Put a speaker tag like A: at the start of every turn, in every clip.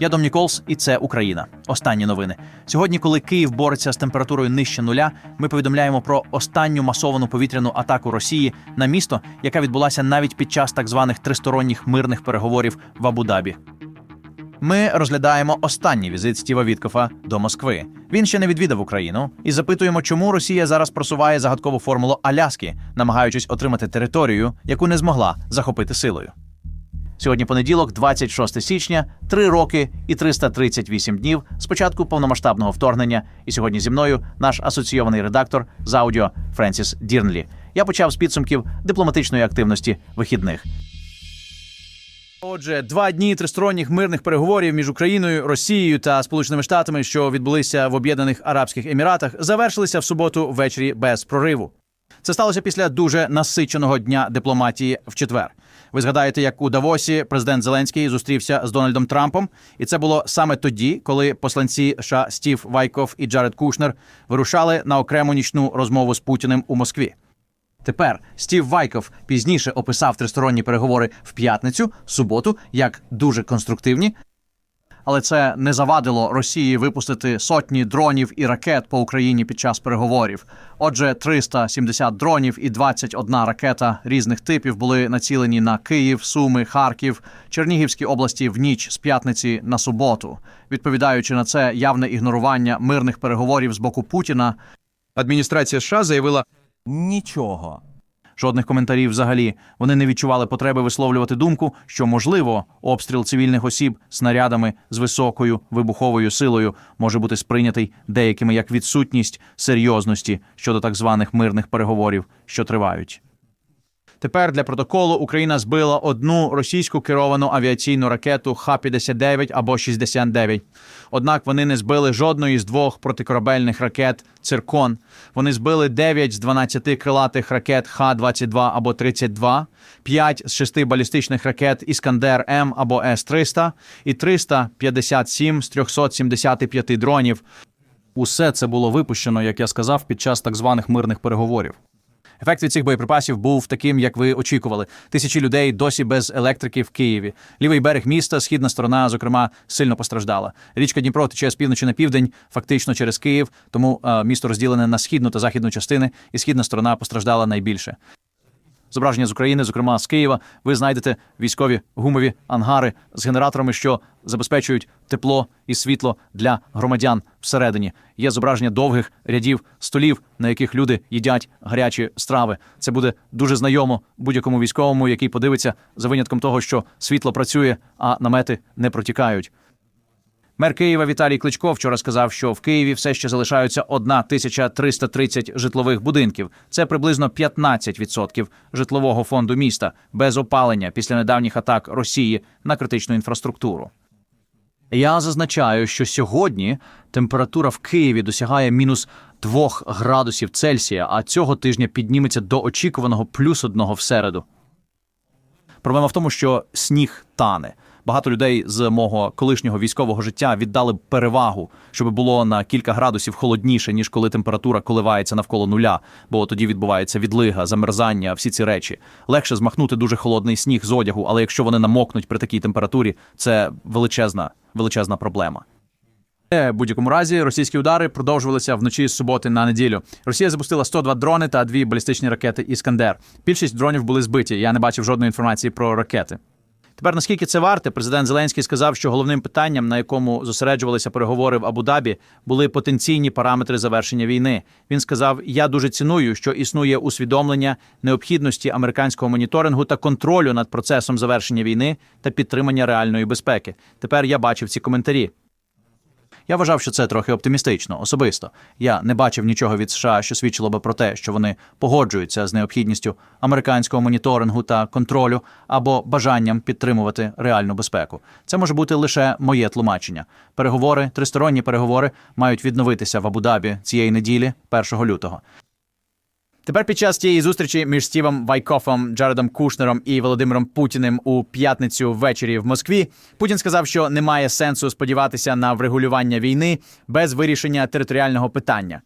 A: Я Дом Ніколс, і це Україна. Останні новини. Сьогодні, коли Київ бореться з температурою нижче нуля, ми повідомляємо про останню масовану повітряну атаку Росії на місто, яка відбулася навіть під час так званих тристоронніх мирних переговорів в Абу-Дабі. Ми розглядаємо останній візит Стіва Віткофа до Москви. Він ще не відвідав Україну і запитуємо, чому Росія зараз просуває загадкову формулу Аляски, намагаючись отримати територію, яку не змогла захопити силою. Сьогодні понеділок, 26 січня, три роки і 338 днів з початку повномасштабного вторгнення. І сьогодні зі мною наш асоційований редактор з аудіо Френсіс Дірнлі. Я почав з підсумків дипломатичної активності вихідних. Отже, два дні тристоронніх мирних переговорів між Україною, Росією та Сполученими Штатами, що відбулися в Об'єднаних Арабських Еміратах, завершилися в суботу ввечері без прориву. Це сталося після дуже насиченого дня дипломатії в четвер. Ви згадаєте, як у Давосі президент Зеленський зустрівся з Дональдом Трампом, і це було саме тоді, коли посланці США Стів Вайков і Джаред Кушнер вирушали на окрему нічну розмову з Путіним у Москві. Тепер Стів Вайков пізніше описав тристоронні переговори в п'ятницю, суботу, як дуже конструктивні. Але це не завадило Росії випустити сотні дронів і ракет по Україні під час переговорів. Отже, 370 дронів і 21 ракета різних типів були націлені на Київ, Суми, Харків, Чернігівські області в ніч з п'ятниці на суботу. Відповідаючи на це явне ігнорування мирних переговорів з боку Путіна,
B: Адміністрація США заявила,
C: Нічого.
A: Жодних коментарів взагалі. Вони не відчували потреби висловлювати думку, що можливо обстріл цивільних осіб снарядами з високою вибуховою силою може бути сприйнятий деякими як відсутність серйозності щодо так званих мирних переговорів, що тривають. Тепер для протоколу Україна збила одну російську керовану авіаційну ракету Х-59 або 69. Однак вони не збили жодної з двох протикорабельних ракет «Циркон». Вони збили 9 з 12 крилатих ракет Х-22 або 32, 5 з 6 балістичних ракет Іскандер М або С-300 і 357 з 375 дронів. Усе це було випущено, як я сказав, під час так званих мирних переговорів. Ефект від цих боєприпасів був таким, як ви очікували. Тисячі людей досі без електрики в Києві. Лівий берег міста, східна сторона, зокрема, сильно постраждала. Річка Дніпро тече з півночі на південь, фактично через Київ. Тому е, місто розділене на східну та західну частини, і східна сторона постраждала найбільше. Зображення з України, зокрема з Києва, ви знайдете військові гумові ангари з генераторами, що забезпечують тепло і світло для громадян всередині. Є зображення довгих рядів столів, на яких люди їдять гарячі страви. Це буде дуже знайомо будь-якому військовому, який подивиться за винятком того, що світло працює, а намети не протікають. Мер Києва Віталій Кличко вчора сказав, що в Києві все ще залишаються 1330 житлових будинків. Це приблизно 15% житлового фонду міста без опалення після недавніх атак Росії на критичну інфраструктуру. Я зазначаю, що сьогодні температура в Києві досягає мінус 2 градусів Цельсія, а цього тижня підніметься до очікуваного плюс одного в середу. Проблема в тому, що сніг тане. Багато людей з мого колишнього військового життя віддали б перевагу, щоб було на кілька градусів холодніше, ніж коли температура коливається навколо нуля, бо тоді відбувається відлига, замерзання, всі ці речі. Легше змахнути дуже холодний сніг з одягу, але якщо вони намокнуть при такій температурі, це величезна, величезна проблема. Е, В будь-якому разі російські удари продовжувалися вночі з суботи на неділю. Росія запустила 102 дрони та дві балістичні ракети Іскандер. Більшість дронів були збиті. Я не бачив жодної інформації про ракети. Тепер наскільки це варте, президент Зеленський сказав, що головним питанням, на якому зосереджувалися переговори в Абу-Дабі, були потенційні параметри завершення війни. Він сказав: Я дуже ціную, що існує усвідомлення необхідності американського моніторингу та контролю над процесом завершення війни та підтримання реальної безпеки. Тепер я бачив ці коментарі. Я вважав, що це трохи оптимістично, особисто. Я не бачив нічого від США, що свідчило би про те, що вони погоджуються з необхідністю американського моніторингу та контролю або бажанням підтримувати реальну безпеку. Це може бути лише моє тлумачення. Переговори, тристоронні переговори мають відновитися в Абу-Дабі цієї неділі, 1 лютого. Тепер під час тієї зустрічі між Стівом Вайкофом, Джаредом Кушнером і Володимиром Путіним у п'ятницю ввечері в Москві Путін сказав, що немає сенсу сподіватися на врегулювання війни без вирішення територіального питання.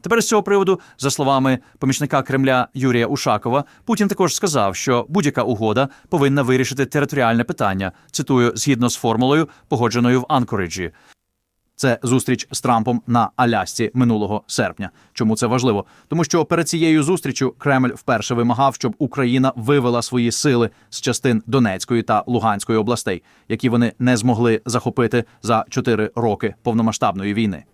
A: Тепер з цього приводу, за словами помічника Кремля Юрія Ушакова, Путін також сказав, що будь-яка угода повинна вирішити територіальне питання. Цитую, згідно з формулою, погодженою в Анкориджі. Це зустріч з Трампом на Алясці минулого серпня. Чому це важливо? Тому що перед цією зустрічю Кремль вперше вимагав, щоб Україна вивела свої сили з частин Донецької та Луганської областей, які вони не змогли захопити за чотири роки повномасштабної війни.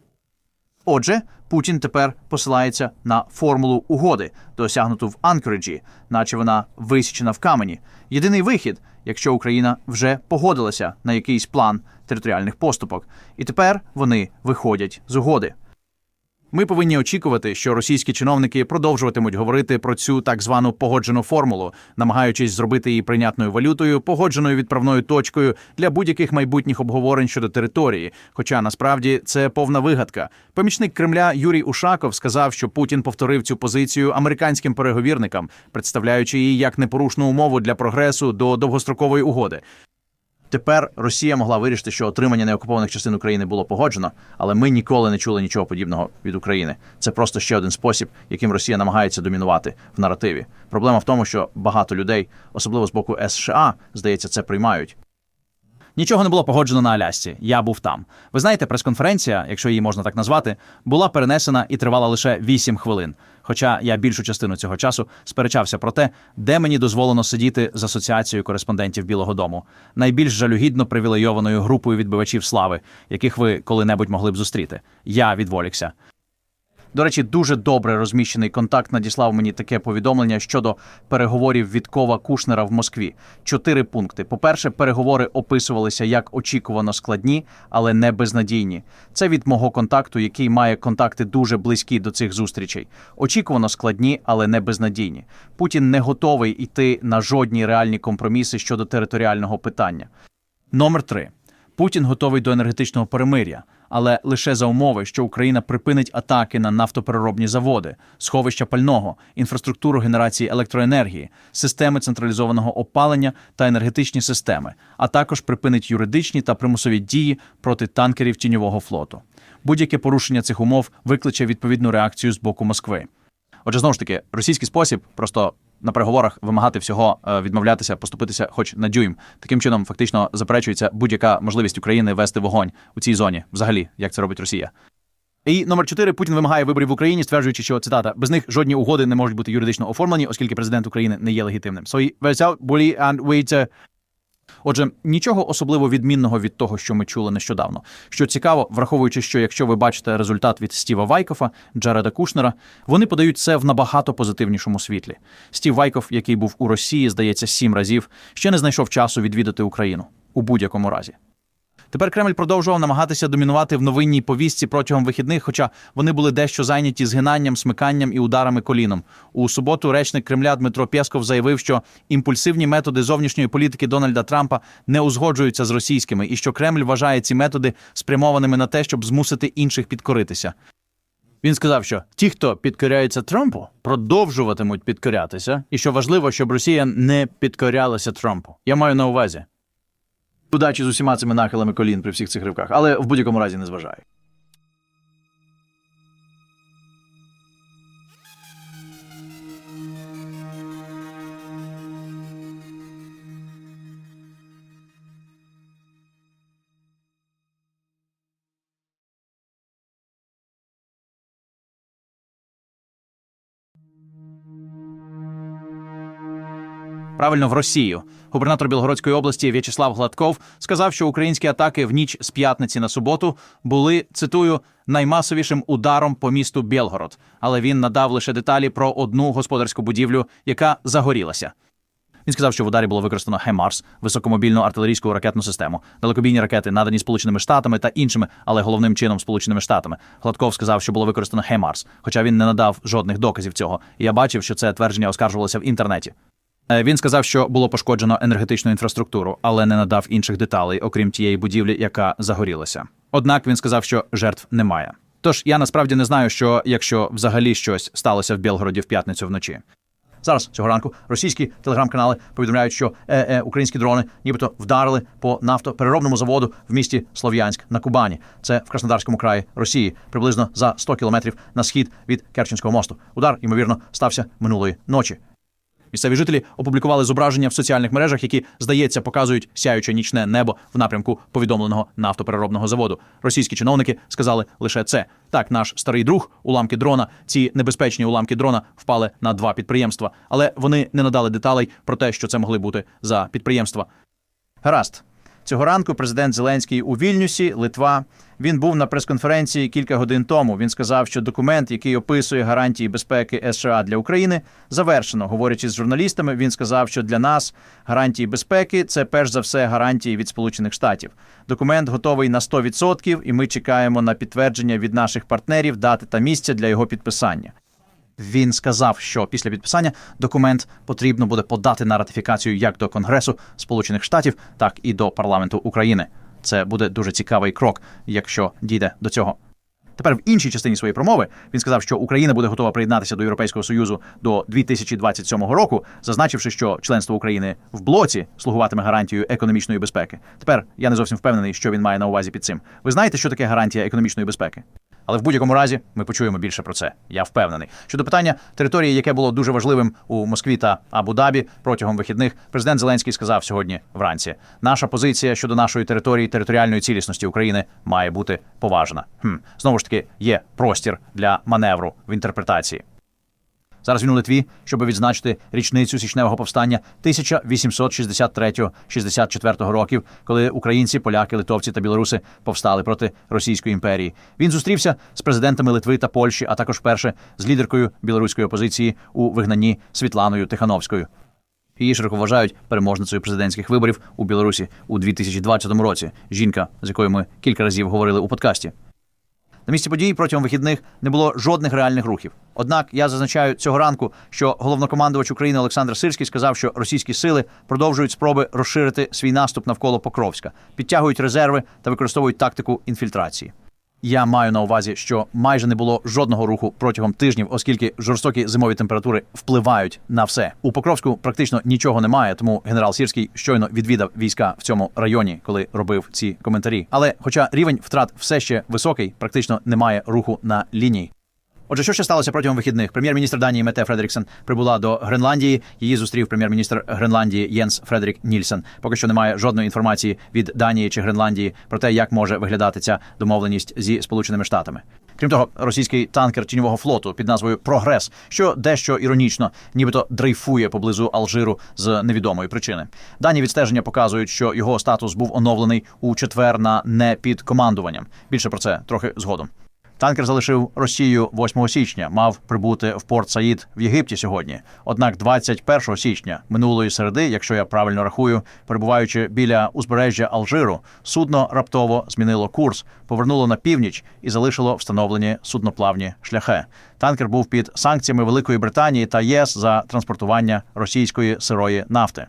A: Отже, Путін тепер посилається на формулу угоди, досягнуту в Анкориджі, наче вона висічена в камені. Єдиний вихід, якщо Україна вже погодилася на якийсь план територіальних поступок, і тепер вони виходять з угоди. Ми повинні очікувати, що російські чиновники продовжуватимуть говорити про цю так звану погоджену формулу, намагаючись зробити її прийнятною валютою, погодженою відправною точкою для будь-яких майбутніх обговорень щодо території. Хоча насправді це повна вигадка. Помічник Кремля Юрій Ушаков сказав, що Путін повторив цю позицію американським переговірникам, представляючи її як непорушну умову для прогресу до довгострокової угоди. Тепер Росія могла вирішити, що отримання неокупованих частин України було погоджено, але ми ніколи не чули нічого подібного від України. Це просто ще один спосіб, яким Росія намагається домінувати в наративі. Проблема в тому, що багато людей, особливо з боку США, здається, це приймають. Нічого не було погоджено на Алясці. Я був там. Ви знаєте, прес-конференція, якщо її можна так назвати, була перенесена і тривала лише 8 хвилин. Хоча я більшу частину цього часу сперечався про те, де мені дозволено сидіти з асоціацією кореспондентів Білого Дому, найбільш жалюгідно привілейованою групою відбивачів слави, яких ви коли-небудь могли б зустріти. Я відволікся. До речі, дуже добре розміщений контакт надіслав мені таке повідомлення щодо переговорів Віткова Кушнера в Москві. Чотири пункти. По-перше, переговори описувалися як очікувано складні, але не безнадійні. Це від мого контакту, який має контакти дуже близькі до цих зустрічей. Очікувано складні, але не безнадійні. Путін не готовий йти на жодні реальні компроміси щодо територіального питання. Номер три. Путін готовий до енергетичного перемир'я, але лише за умови, що Україна припинить атаки на нафтопереробні заводи, сховища пального, інфраструктуру генерації електроенергії, системи централізованого опалення та енергетичні системи, а також припинить юридичні та примусові дії проти танкерів тіньового флоту. Будь-яке порушення цих умов викличе відповідну реакцію з боку Москви. Отже, знову ж таки, російський спосіб просто на переговорах вимагати всього, е, відмовлятися, поступитися хоч на дюйм. Таким чином, фактично заперечується будь-яка можливість України вести вогонь у цій зоні, взагалі, як це робить Росія. І номер чотири Путін вимагає виборів в Україні, стверджуючи, що цитата без них жодні угоди не можуть бути юридично оформлені, оскільки президент України не є легітимним. So, without bully and wait, uh, Отже, нічого особливо відмінного від того, що ми чули нещодавно. Що цікаво, враховуючи, що якщо ви бачите результат від Стіва Вайкофа, Джареда Кушнера, вони подають це в набагато позитивнішому світлі. Стів Вайков, який був у Росії, здається, сім разів, ще не знайшов часу відвідати Україну у будь-якому разі. Тепер Кремль продовжував намагатися домінувати в новинній повістці протягом вихідних, хоча вони були дещо зайняті згинанням, смиканням і ударами коліном. У суботу речник Кремля Дмитро Пєсков заявив, що імпульсивні методи зовнішньої політики Дональда Трампа не узгоджуються з російськими, і що Кремль вважає ці методи спрямованими на те, щоб змусити інших підкоритися. Він сказав, що ті, хто підкоряється Трампу, продовжуватимуть підкорятися, і що важливо, щоб Росія не підкорялася Трампу. Я маю на увазі. Удачі з усіма цими нахилами колін при всіх цих ривках, але в будь-якому разі не зважаю. Правильно в Росію. Губернатор Білгородської області В'ячеслав Гладков сказав, що українські атаки в ніч з п'ятниці на суботу були цитую наймасовішим ударом по місту Білгород. Але він надав лише деталі про одну господарську будівлю, яка загорілася. Він сказав, що в ударі було використано ХЕМАРС, високомобільну артилерійську ракетну систему, далекобійні ракети, надані Сполученими Штатами та іншими, але головним чином Сполученими Штатами. Гладков сказав, що було використано ХЕМАРС, хоча він не надав жодних доказів цього. І я бачив, що це твердження оскаржувалося в інтернеті. Е, Він сказав, що було пошкоджено енергетичну інфраструктуру, але не надав інших деталей, окрім тієї будівлі, яка загорілася. Однак він сказав, що жертв немає. Тож я насправді не знаю, що якщо взагалі щось сталося в Білгороді в п'ятницю вночі. Зараз цього ранку російські телеграм-канали повідомляють, що ЕЕ українські дрони нібито вдарили по нафтопереробному заводу в місті Слов'янськ на Кубані. Це в Краснодарському краї Росії, приблизно за 100 кілометрів на схід від Керченського мосту. Удар, ймовірно, стався минулої ночі. Місцеві жителі опублікували зображення в соціальних мережах, які, здається, показують сяюче нічне небо в напрямку повідомленого нафтопереробного заводу. Російські чиновники сказали лише це. Так, наш старий друг, уламки дрона, ці небезпечні уламки дрона впали на два підприємства, але вони не надали деталей про те, що це могли бути за підприємства. Гаразд. Цього ранку президент Зеленський у Вільнюсі, Литва. Він був на прес-конференції кілька годин тому. Він сказав, що документ, який описує гарантії безпеки США для України, завершено. Говорячи з журналістами, він сказав, що для нас гарантії безпеки це перш за все гарантії від Сполучених Штатів. Документ готовий на 100%, і ми чекаємо на підтвердження від наших партнерів дати та місця для його підписання. Він сказав, що після підписання документ потрібно буде подати на ратифікацію як до Конгресу Сполучених Штатів, так і до парламенту України. Це буде дуже цікавий крок, якщо дійде до цього. Тепер в іншій частині своєї промови він сказав, що Україна буде готова приєднатися до Європейського союзу до 2027 року, зазначивши, що членство України в блоці слугуватиме гарантією економічної безпеки. Тепер я не зовсім впевнений, що він має на увазі під цим. Ви знаєте, що таке гарантія економічної безпеки? Але в будь-якому разі ми почуємо більше про це. Я впевнений. Щодо питання території, яке було дуже важливим у Москві та Абу-Дабі протягом вихідних, президент Зеленський сказав сьогодні вранці: наша позиція щодо нашої території, територіальної цілісності України має бути поважна. Хм. Знову ж таки, є простір для маневру в інтерпретації. Зараз він у Литві, щоб відзначити річницю січневого повстання 1863-64 років, коли українці, поляки, литовці та білоруси повстали проти Російської імперії. Він зустрівся з президентами Литви та Польщі, а також вперше з лідеркою білоруської опозиції у вигнанні Світланою Тихановською. Її широко вважають переможницею президентських виборів у Білорусі у 2020 році. Жінка, з якою ми кілька разів говорили у подкасті. На місці подій протягом вихідних не було жодних реальних рухів. Однак я зазначаю цього ранку, що головнокомандувач України Олександр Сирський сказав, що російські сили продовжують спроби розширити свій наступ навколо Покровська, підтягують резерви та використовують тактику інфільтрації. Я маю на увазі, що майже не було жодного руху протягом тижнів, оскільки жорстокі зимові температури впливають на все. У Покровську практично нічого немає, тому генерал Сірський щойно відвідав війська в цьому районі, коли робив ці коментарі. Але, хоча рівень втрат все ще високий, практично немає руху на лінії. Отже, що ще сталося протягом вихідних? Прем'єр-міністр Данії Мете Фредеріксен прибула до Гренландії. Її зустрів прем'єр-міністр Гренландії Єнс Фредерік Нільсен. Поки що немає жодної інформації від Данії чи Гренландії про те, як може виглядати ця домовленість зі Сполученими Штатами. Крім того, російський танкер тіньового флоту під назвою Прогрес, що дещо іронічно, нібито дрейфує поблизу Алжиру з невідомої причини. Дані відстеження показують, що його статус був оновлений у четвер на не під командуванням. Більше про це трохи згодом. Танкер залишив Росію 8 січня, мав прибути в порт Саїд в Єгипті сьогодні. Однак 21 січня минулої середи, якщо я правильно рахую, перебуваючи біля узбережжя Алжиру, судно раптово змінило курс, повернуло на північ і залишило встановлені судноплавні шляхи. Танкер був під санкціями Великої Британії та ЄС за транспортування російської сирої нафти.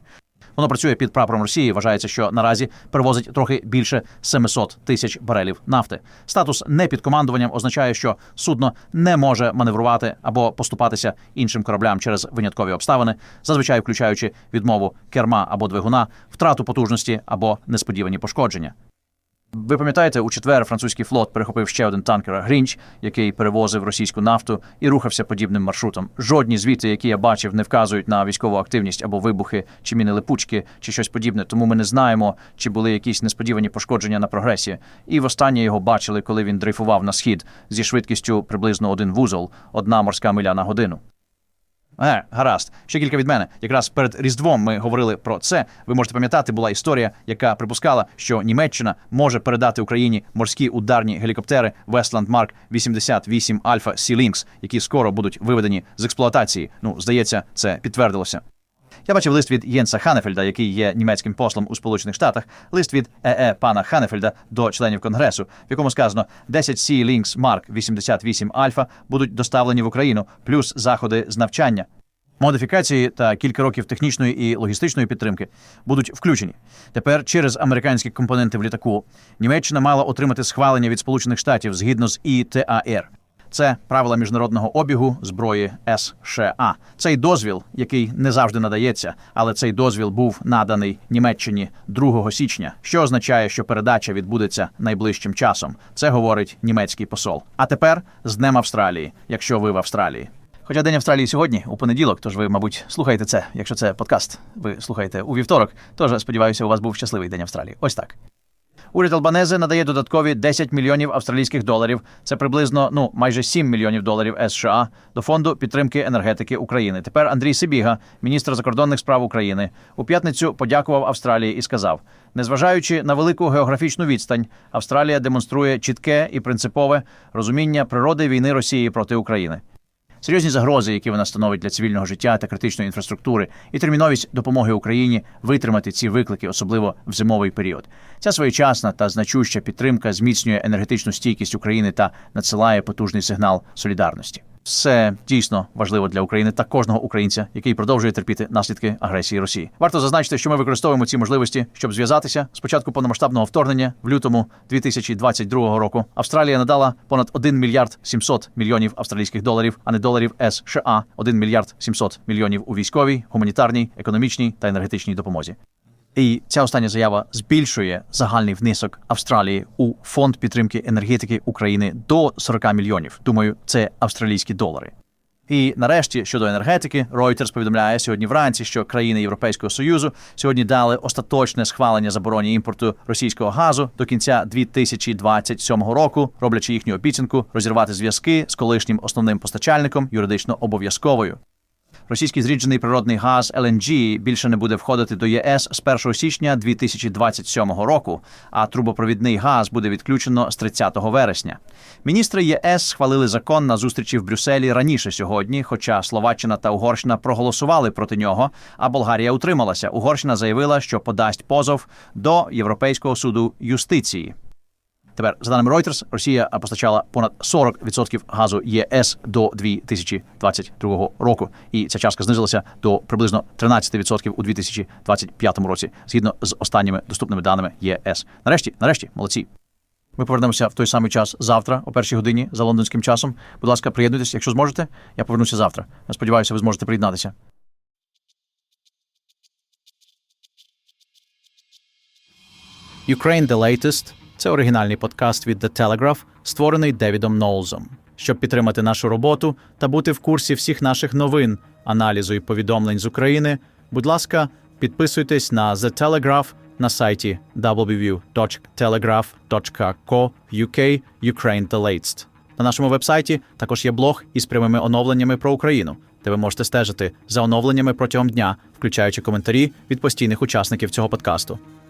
A: Воно працює під прапором Росії. Вважається, що наразі перевозить трохи більше 700 тисяч барелів нафти. Статус не під командуванням означає, що судно не може маневрувати або поступатися іншим кораблям через виняткові обставини, зазвичай включаючи відмову керма або двигуна, втрату потужності або несподівані пошкодження. Ви пам'ятаєте, у четвер французький флот перехопив ще один танкер Грінч, який перевозив російську нафту і рухався подібним маршрутом. Жодні звіти, які я бачив, не вказують на військову активність або вибухи, чи міни липучки, чи щось подібне. Тому ми не знаємо, чи були якісь несподівані пошкодження на прогресі. І востаннє його бачили, коли він дрейфував на схід зі швидкістю приблизно один вузол, одна морська миля на годину. Е, гаразд. Ще кілька від мене. Якраз перед Різдвом ми говорили про це. Ви можете пам'ятати, була історія, яка припускала, що Німеччина може передати Україні морські ударні гелікоптери Westland Mark 88 Alpha Sea Lynx, які скоро будуть виведені з експлуатації. Ну, здається, це підтвердилося. Я бачив лист від Єнса Ханефельда, який є німецьким послом у Сполучених Штатах, лист від ЕЕ пана Ханефельда до членів Конгресу, в якому сказано 10 Sea Lynx Mark 88 Alpha будуть доставлені в Україну, плюс заходи з навчання. Модифікації та кілька років технічної і логістичної підтримки будуть включені. Тепер через американські компоненти в літаку Німеччина мала отримати схвалення від Сполучених Штатів згідно з ІТАР. Це правила міжнародного обігу зброї США. Цей дозвіл, який не завжди надається, але цей дозвіл був наданий Німеччині 2 січня, що означає, що передача відбудеться найближчим часом. Це говорить німецький посол. А тепер з Днем Австралії, якщо ви в Австралії. Хоча День Австралії сьогодні у понеділок, тож ви, мабуть, слухаєте це, якщо це подкаст. Ви слухаєте у вівторок. Тож сподіваюся, у вас був щасливий день Австралії. Ось так. Уряд Албанези надає додаткові 10 мільйонів австралійських доларів. Це приблизно ну майже 7 мільйонів доларів США до фонду підтримки енергетики України. Тепер Андрій Сибіга, міністр закордонних справ України, у п'ятницю подякував Австралії і сказав: незважаючи на велику географічну відстань, Австралія демонструє чітке і принципове розуміння природи війни Росії проти України. Серйозні загрози, які вона становить для цивільного життя та критичної інфраструктури, і терміновість допомоги Україні витримати ці виклики, особливо в зимовий період. Ця своєчасна та значуща підтримка зміцнює енергетичну стійкість України та надсилає потужний сигнал солідарності. Це дійсно важливо для України та кожного українця, який продовжує терпіти наслідки агресії Росії. Варто зазначити, що ми використовуємо ці можливості, щоб зв'язатися. З початку повномасштабного вторгнення в лютому 2022 року Австралія надала понад 1 мільярд 700 мільйонів австралійських доларів, а не доларів США 1 мільярд 700 мільйонів у військовій, гуманітарній, економічній та енергетичній допомозі. І ця остання заява збільшує загальний внесок Австралії у фонд підтримки енергетики України до 40 мільйонів. Думаю, це австралійські долари. І нарешті щодо енергетики, Reuters повідомляє сьогодні вранці, що країни Європейського союзу сьогодні дали остаточне схвалення забороні імпорту російського газу до кінця 2027 року, роблячи їхню обіцянку розірвати зв'язки з колишнім основним постачальником юридично обов'язковою. Російський зріджений природний газ LNG більше не буде входити до ЄС з 1 січня 2027 року, а трубопровідний газ буде відключено з 30 вересня. Міністри ЄС схвалили закон на зустрічі в Брюсселі раніше сьогодні, хоча Словаччина та Угорщина проголосували проти нього, а Болгарія утрималася. Угорщина заявила, що подасть позов до Європейського суду юстиції. Тепер, за даними Reuters, Росія постачала понад 40% газу ЄС до 2022 року, і ця частка знизилася до приблизно 13% у 2025 році, згідно з останніми доступними даними ЄС. Нарешті, нарешті, молодці. Ми повернемося в той самий час завтра, о першій годині за лондонським часом. Будь ласка, приєднуйтесь, якщо зможете. Я повернуся завтра. Я сподіваюся, ви зможете приєднатися. Ukraine The Latest – це оригінальний подкаст від The Telegraph, створений Девідом Ноулзом. Щоб підтримати нашу роботу та бути в курсі всіх наших новин, аналізу і повідомлень з України, будь ласка, підписуйтесь на The Telegraph на сайті www.telegraph.co.uk Ukraine The Latest. На нашому вебсайті також є блог із прямими оновленнями про Україну, де ви можете стежити за оновленнями протягом дня, включаючи коментарі від постійних учасників цього подкасту.